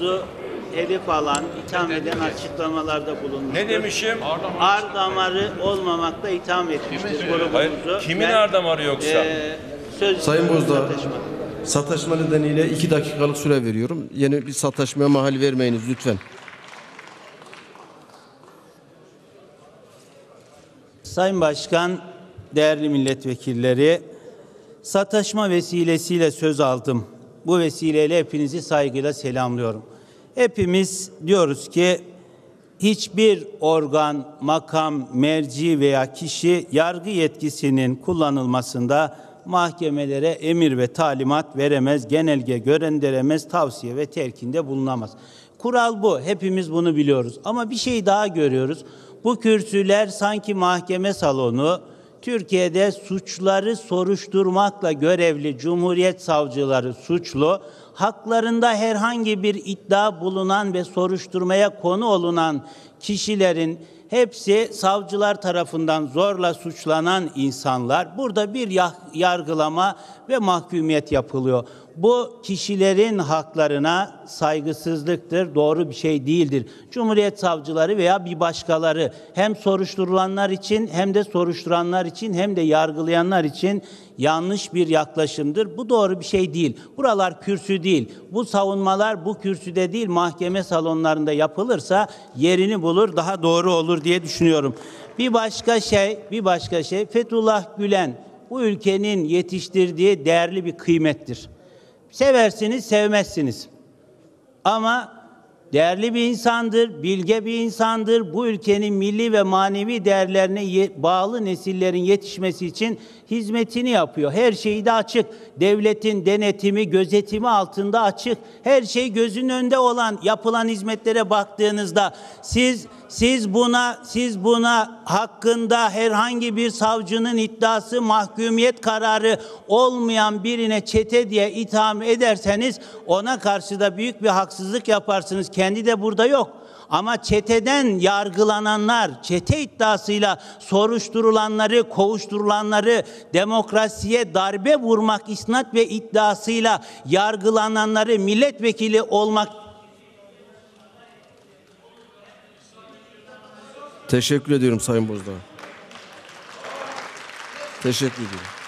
grubumuzu hedef alan, itham eden açıklamalarda bulunmuştur. Ne demişim? Ar damarı olmamakla itham etmiştir grubumuzu. Kimin Ben, ar damarı yoksa? eee, söz Sayın Bozdağ, sataşma. sataşma nedeniyle iki dakikalık süre veriyorum. Yeni bir sataşmaya mahal vermeyiniz lütfen. Sayın Başkan, değerli milletvekilleri, sataşma vesilesiyle söz aldım. Bu vesileyle hepinizi saygıyla selamlıyorum. Hepimiz diyoruz ki hiçbir organ, makam, merci veya kişi yargı yetkisinin kullanılmasında mahkemelere emir ve talimat veremez, genelge gönderemez, tavsiye ve telkinde bulunamaz. Kural bu. Hepimiz bunu biliyoruz. Ama bir şey daha görüyoruz. Bu kürsüler sanki mahkeme salonu, Türkiye'de suçları soruşturmakla görevli Cumhuriyet savcıları suçlu, haklarında herhangi bir iddia bulunan ve soruşturmaya konu olunan kişilerin hepsi savcılar tarafından zorla suçlanan insanlar. Burada bir ya- yargılama ve mahkumiyet yapılıyor. Bu kişilerin haklarına saygısızlıktır, doğru bir şey değildir. Cumhuriyet savcıları veya bir başkaları hem soruşturulanlar için hem de soruşturanlar için hem de yargılayanlar için yanlış bir yaklaşımdır. Bu doğru bir şey değil. Buralar kürsü değil. Bu savunmalar bu kürsüde değil mahkeme salonlarında yapılırsa yerini bulur, daha doğru olur diye düşünüyorum. Bir başka şey, bir başka şey Fethullah Gülen bu ülkenin yetiştirdiği değerli bir kıymettir. Seversiniz, sevmezsiniz. Ama değerli bir insandır, bilge bir insandır. Bu ülkenin milli ve manevi değerlerine bağlı nesillerin yetişmesi için hizmetini yapıyor. Her şeyi de açık. Devletin denetimi, gözetimi altında açık. Her şey gözün önünde olan yapılan hizmetlere baktığınızda siz siz buna siz buna hakkında herhangi bir savcının iddiası mahkumiyet kararı olmayan birine çete diye itham ederseniz ona karşı da büyük bir haksızlık yaparsınız. Kendi de burada yok. Ama çeteden yargılananlar, çete iddiasıyla soruşturulanları, kovuşturulanları, demokrasiye darbe vurmak isnat ve iddiasıyla yargılananları milletvekili olmak Teşekkür ediyorum Sayın Bozdağ. Teşekkür ediyorum.